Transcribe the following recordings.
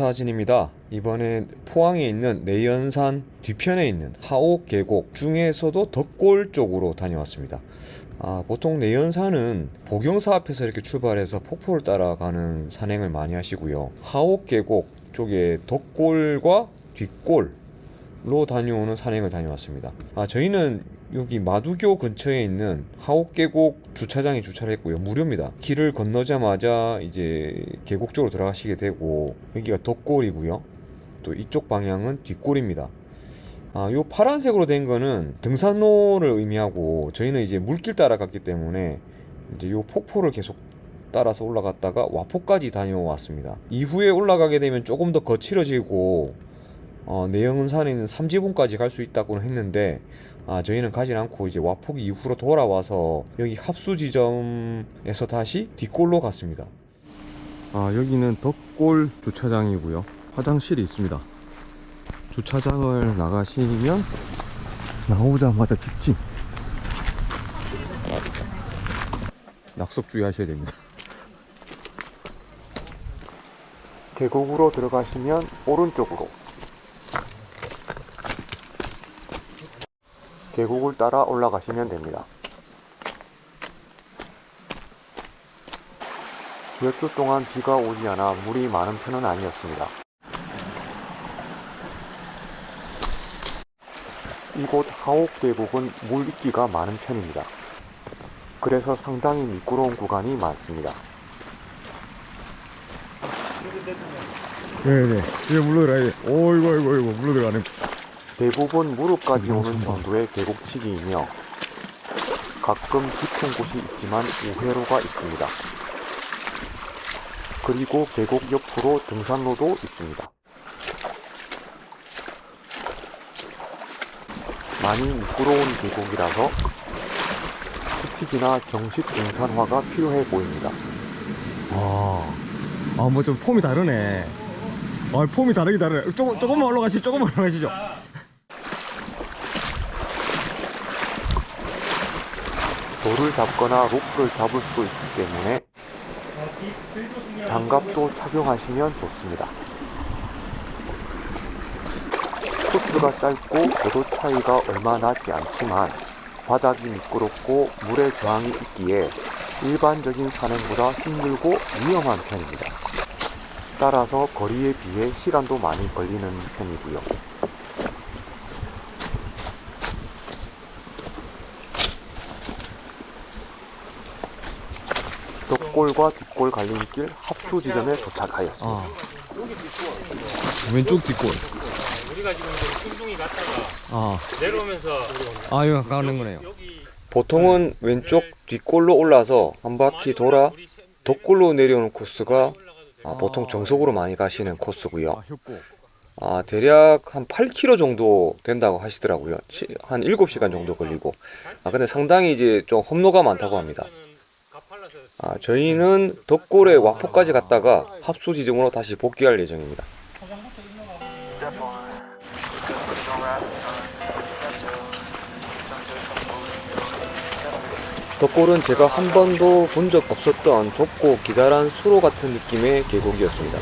사진입니다. 이번에 포항에 있는 내연산 뒤편에 있는 하옥 계곡 중에서도 덕골 쪽으로 다녀왔습니다. 아, 보통 내연산은 보경사 앞에서 이렇게 출발해서 폭포를 따라가는 산행을 많이 하시고요. 하옥 계곡 쪽에 덕골과 뒷골로 다녀오는 산행을 다녀왔습니다. 아, 저희는 여기 마두교 근처에 있는 하옥 계곡 주차장에 주차를 했고요. 무료입니다. 길을 건너자마자 이제 계곡 쪽으로 들어가시게 되고 여기가 덕골이고요. 또 이쪽 방향은 뒷골입니다. 아, 요 파란색으로 된 거는 등산로를 의미하고 저희는 이제 물길 따라갔기 때문에 이제 요 폭포를 계속 따라서 올라갔다가 와포까지 다녀왔습니다. 이후에 올라가게 되면 조금 더 거칠어지고 어, 내영산에 있는 삼지봉까지 갈 수 있다고는 했는데 아, 저희는 가진 않고 이제 와폭 이후로 돌아와서 여기 합수 지점에서 다시 뒷골로 갔습니다. 아, 여기는 덕골 주차장이고요. 화장실이 있습니다. 주차장을 나가시면 나오자마자 직진. 약속 주의하셔야 됩니다. 계곡으로 들어가시면 오른쪽으로 계곡을 따라 올라가시면 됩니다. 몇 주 동안 비가 오지 않아 물이 많은 편은 아니었습니다. 이곳 하옥 계곡은 물 있기가 많은 편입니다. 그래서 상당히 미끄러운 구간이 많습니다. 네네. 이거 물로 들어가야 돼. 오, 이거, 이거, 이거, 물로 들어가네. 대부분 무릎까지 오는 정도의 계곡치기이며 가끔 깊은 곳이 있지만 우회로가 있습니다. 그리고 계곡 옆으로 등산로도 있습니다. 많이 미끄러운 계곡이라서 스틱이나 정식 등산화가 필요해 보입니다. 아, 아, 뭐 좀 폼이 다르네. 아, 폼이 다르긴 다르네. 조금, 조금만 올라가시죠. 조금만 올라가시죠. 돌을 잡거나 로프를 잡을 수도 있기 때문에 장갑도 착용하시면 좋습니다. 코스가 짧고 고도 차이가 얼마 나지 않지만 바닥이 미끄럽고 물의 저항이 있기에 일반적인 산행보다 힘들고 위험한 편입니다. 따라서 거리에 비해 시간도 많이 걸리는 편이고요. 덕골과 뒷골 갈림길 합수 지점에 도착하였습니다. 아. 왼쪽 뒷골. 우리가 지금 뚱뚱이 갔다가 아, 내려오면서 아, 이거 가는 거네요. 보통은 왼쪽 뒷골로 올라서 한 바퀴 돌아 덕골로 내려오는 코스가 아, 보통 정석으로 많이 가시는 아, 코스고요. 아, 대략 한 8km 정도 된다고 하시더라고요. 치- 한 7시간 정도 걸리고. 아, 근데 상당히 이제 좀 험로가 많다고 합니다. 아, 저희는 덕골의 와포까지 갔다가 합수 지점으로 다시 복귀할 예정입니다. 덕골은 제가 한 번도 본 적 없었던 좁고 기다란 수로 같은 느낌의 계곡이었습니다.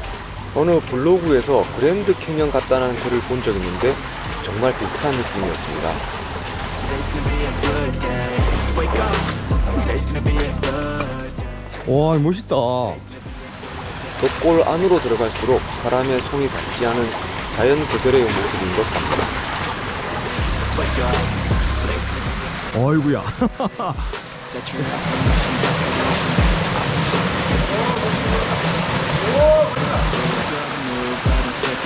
어느 블로그에서 그랜드 캐년 같다는 글을 본 적 있는데 정말 비슷한 느낌이었습니다. 와, 멋있다. 덕골 안으로 들어갈수록 사람의 손이 닿지 않은 자연 그대로의 모습인 것 같다. 어이구야.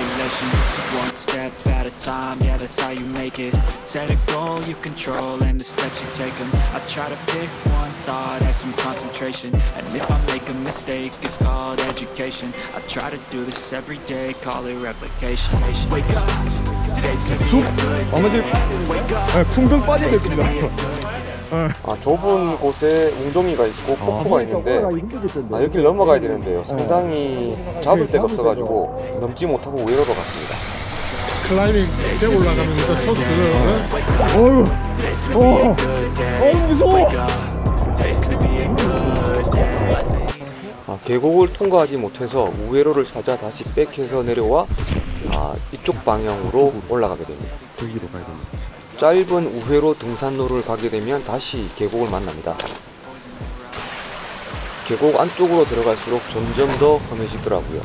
circulation One step at a time, yeah that's how you make it Set a goal you control and the steps you take 'em. I try to pick one thought, have some concentration And if I make a mistake, it's called education I try to do this every day, call it replication Wake up, today's gonna be a good 아버지, day Wake up, 네, 풍덩 빠져야 today's gonna be a 됐습니다. Day 아, 좁은 곳에 웅덩이가 있고 폭포가 있는데 아, 여기를 넘어가야 되는데요. 상당히 잡을 데가 없어가지고 넘지 못하고 우회로로 갔습니다. 클라이밍 때 올라가면서 서도 들어요. 어휴. 어. 어우, 무서워. 아, 아, 계곡을 통과하지 못해서 우회로를 찾아 다시 백해서 내려와 아, 이쪽 방향으로 올라가게 됩니다. 가야 됩니다. 짧은 우회로 등산로를 가게 되면 다시 계곡을 만납니다. 계곡 안쪽으로 들어갈수록 점점 더 험해지더라고요.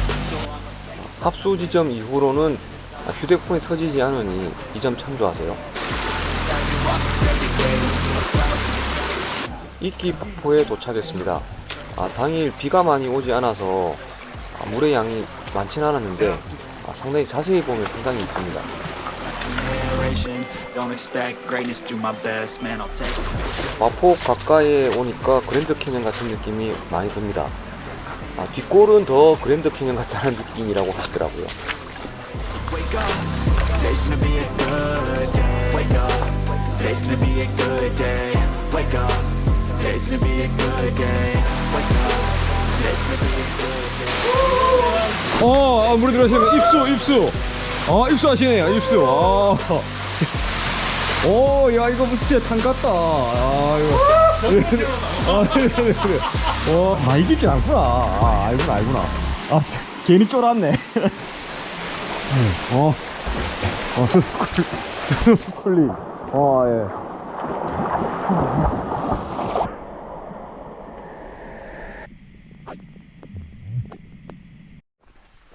어, 합수 지점 이후로는 휴대폰이 터지지 않으니 이 점 참조하세요. 이끼 폭포에 도착했습니다. 아, 당일 비가 많이 오지 않아서 아, 물의 양이 많진 않았는데 아, 상당히 자세히 보면 상당히 이쁩니다. 마포 가까이에 오니까 그랜드 캐년 같은 느낌이 많이 듭니다. 아, 뒷골은 더 그랜드 캐년 같다는 느낌이라고 하시더라고요. 어, 아, 물에 들어가시면 입수, 입수. 아, 입수하시네요, 입수. 아. 오, 야, 이거 무슨 진짜 탄 같다. 아, 이거. 아, 그래, 그래, 그래. 어, 많이 깊진 않구나. 아, 알구나, 알구나. 아, 괜히 쫄았네. 음, 어, 어, 스노클, 스노클링. 어, 예.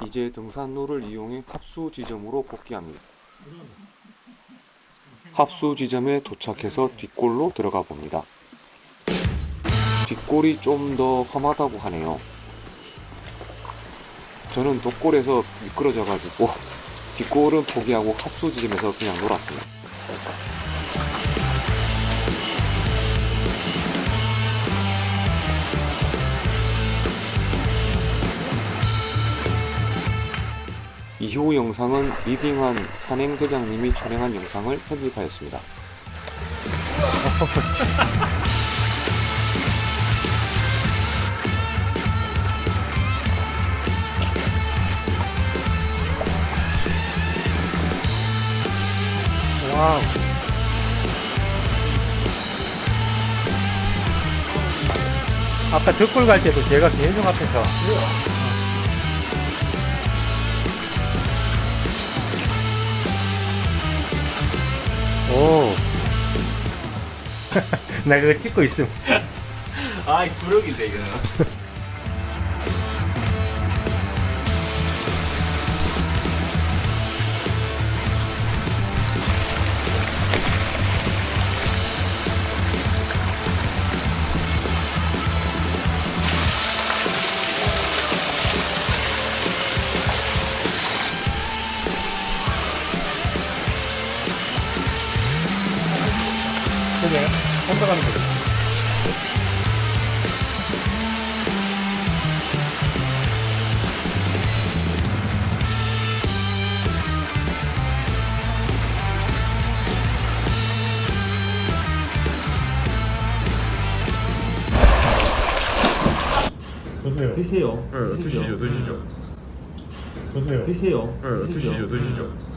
이제 등산로를 이용해 합수 지점으로 복귀합니다. 합수 지점에 도착해서 뒷골로 들어가 봅니다. 뒷골이 좀 더 험하다고 하네요. 저는 돗골에서 미끄러져 가지고 뒷골은 포기하고 합수 지점에서 그냥 놀았습니다. 이후 영상은 리딩한 산행 대장님이 촬영한 영상을 편집하였습니다. 와우. 아까 덕골 갈 때도 제가 계속 앞에서 오. 나 그거 찍고 있음. 아이 부력인데 이거 그게 혼자 가는 거지. 드세요. 드세요 네, 드시죠, 드시죠. 드세요. 드세요 네, 드시죠, 드시죠.